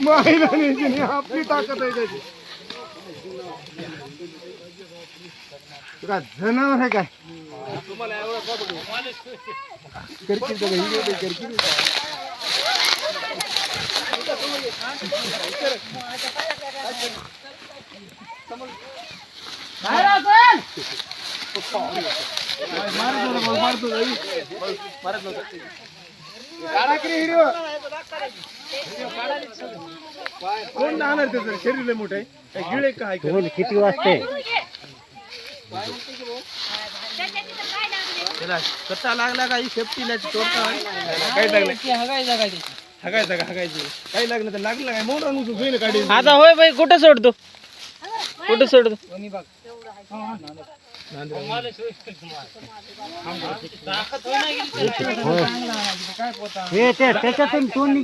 માહિલાની જેની આપની તાકાત આવી જાય છે. જનાવર હે કાય कोण जाणार त्याचं शरीर लय मोठं आहे. काय गिळ आहे का? किती वाजते त्याला कट्टा लागला का? ही सेफ्टी नाही तोडता काय लागलं. हगायचं का हगायचं. काही लागलं तर लागलं काय मोठा नुसतं होईन काढी आता होय बाई कुठं सोडतो? कुठं सोडतो? हे ते त्याच्यातून तोंड निघ